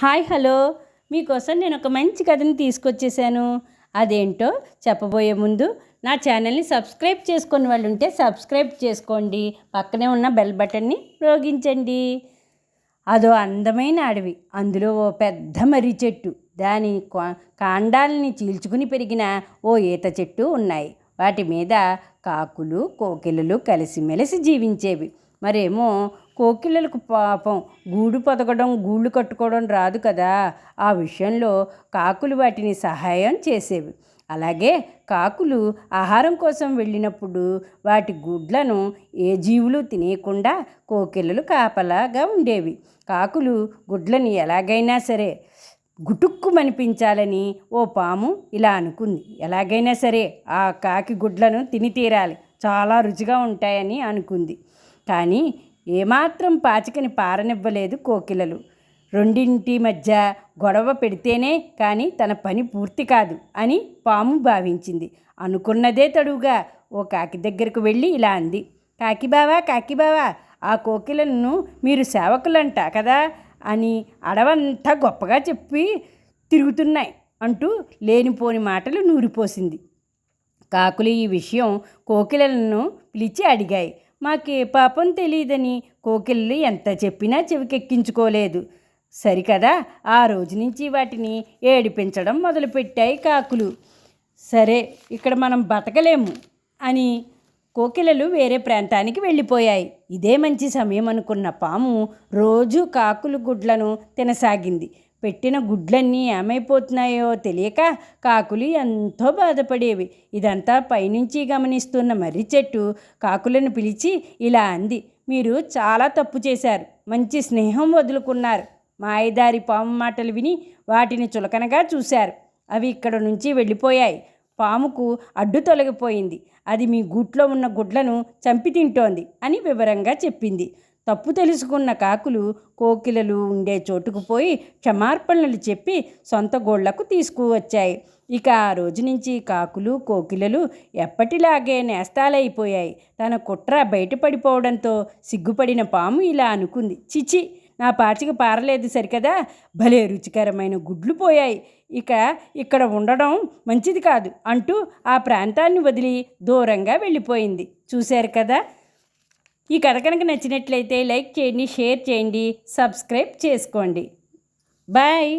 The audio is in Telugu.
Hi hello. మీకోసం నేను ఒక మంచి కథని తీసుకొచ్చేసాను. అదేంటో చెప్పబోయే ముందు నా ఛానల్ని సబ్స్క్రైబ్ చేసుకుని వాళ్ళు ఉంటే సబ్స్క్రైబ్ చేసుకోండి. పక్కనే ఉన్న బెల్ బటన్ని రోగించండి అదో అందమైన అడవి. అందులో ఓ పెద్ద మర్రి చెట్టు. దాని కాండాలని చీల్చుకుని పెరిగిన ఓ ఈత చెట్టు ఉన్నాయి. వాటి మీద కాకులు కోకిలలు కలిసిమెలిసి జీవించేవి. మరేమో కోకిలలకు పాపం గూడు పొదగడం గూళ్ళు కట్టుకోవడం రాదు కదా. ఆ విషయంలో కాకులు వాటిని సహాయం చేసేవి. అలాగే కాకులు ఆహారం కోసం వెళ్ళినప్పుడు వాటి గుడ్లను ఏ జీవులు తినేయకుండా కోకిలలు కాపలాగా ఉండేవి. కాకులు గుడ్లను ఎలాగైనా సరే గుటుక్కు మనిపించాలని ఓ పాము ఇలా అనుకుంది. ఎలాగైనా సరే ఆ కాకి గుడ్లను తిని తీరాలి. చాలా రుచిగా ఉంటాయని అనుకుంది. కానీ ఏమాత్రం పాచికని పారనివ్వలేదు కోకిలలు. రెండింటి మధ్య గొడవ పెడితేనే కానీ తన పని పూర్తి కాదు అని పాము భావించింది. అనుకున్నదే తడువుగా ఓ కాకి దగ్గరకు వెళ్ళి ఇలా అంది. కాకిబావా కాకిబావా ఆ కోకిలను మీరు సేవకులంట కదా అని అడవంతా గొప్పగా చెప్పి తిరుగుతున్నాయి అంటూ లేనిపోని మాటలు నూరిపోసింది. కాకులు ఈ విషయం కోకిలలను పిలిచి అడిగాయి. మాకే పాపం తెలియదని కోకిళ్ళు ఎంత చెప్పినా చెవికెక్కించుకోలేదు. సరికదా? ఆ రోజు నుంచి వాటిని ఏడిపించడం మొదలుపెట్టాయి కాకులు. సరే ఇక్కడ మనం బతకలేము అని కోకిలలు వేరే ప్రాంతానికి వెళ్ళిపోయాయి. ఇదే మంచి సమయం అనుకున్న పాము రోజు కాకులు గుడ్లను తినసాగింది. పెట్టిన గుడ్లన్నీ ఏమైపోతున్నాయో తెలియక కాకులు ఎంతో బాధపడేవి. ఇదంతా పైనుంచి గమనిస్తున్న మర్రి చెట్టు కాకులను పిలిచి ఇలా అంది మీరు చాలా తప్పు చేశారు. మంచి స్నేహం వదులుకున్నారు. మాయదారి పాము మాటలు విని వాటిని చులకనగా చూశారు. అవి ఇక్కడ నుంచి వెళ్ళిపోయాయి. పాముకు అడ్డు తొలగిపోయింది. అది మీ గూట్లో ఉన్న గుడ్లను చంపి తింటోంది అని వివరంగా చెప్పింది. తప్పు తెలుసుకున్న కాకులు కోకిలలు ఉండే చోటుకు పోయి క్షమార్పణలు చెప్పి సొంత గోళ్ళకు తీసుకువచ్చాయి. ఇక ఆ రోజు నుంచి కాకులు కోకిలలు ఎప్పటిలాగే నేస్తాలైపోయాయి. తన కుట్ర బయటపడిపోవడంతో సిగ్గుపడిన పాము ఇలా అనుకుంది. చిచి నా పాచిక పారలేదు సరికదా? భలే రుచికరమైన గుడ్లు పోయాయి. ఇక ఇక్కడ ఉండడం మంచిది కాదు అంటూ ఆ ప్రాంతాన్ని వదిలి దూరంగా వెళ్ళిపోయింది. చూశారు కదా? ఈ కథ కనుక నచ్చినట్లయితే లైక్ చేయండి షేర్ చేయండి సబ్స్క్రైబ్ చేసుకోండి. బాయ్.